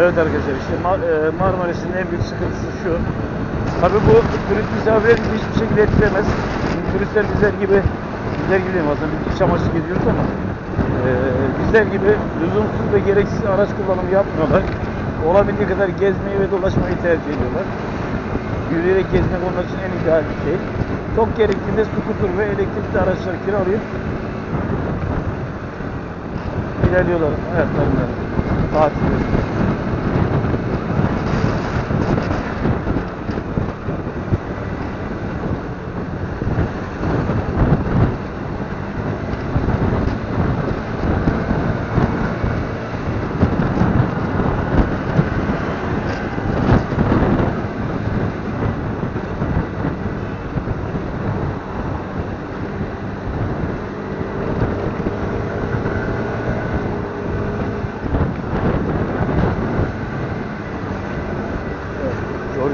Evet arkadaşlar işte Mar e, Marmaris'in en büyük sıkıntısı şu. Tabi bu turist misafirlerini hiçbir şekilde etkilemez. Şimdi turistler bizler gibi bizler gibi diyeyim aslında biz iç amaçlı geziyoruz ama e, bizler gibi lüzumsuz ve gereksiz araç kullanımı yapmıyorlar. Olabildiği kadar gezmeyi ve dolaşmayı tercih ediyorlar. Yürüyerek gezmek onlar için en ideal bir şey. Çok gerektiğinde skuter ve elektrikli araçlar kiralayıp ilerliyorlar hayatlarında. Tatilde. Evet.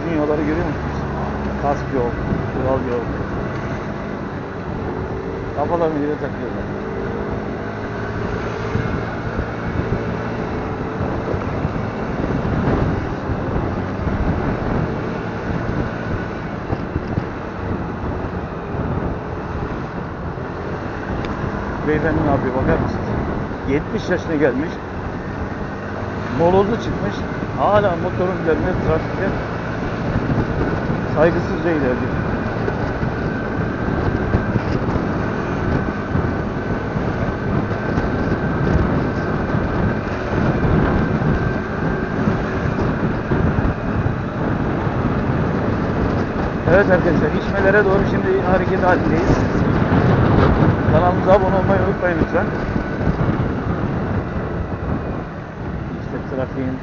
Jorginho'ları görüyor musunuz? Kask yok, kural yok. Kafalarını yere takıyorlar. Beyefendi ne yapıyor bakar mısınız? 70 yaşına gelmiş. Molozlu çıkmış. Hala motorun üzerine trafikte saygısızca ilerliyor. Evet arkadaşlar içmelere doğru şimdi hareket halindeyiz. Kanalımıza abone olmayı unutmayın lütfen. İşte trafiğin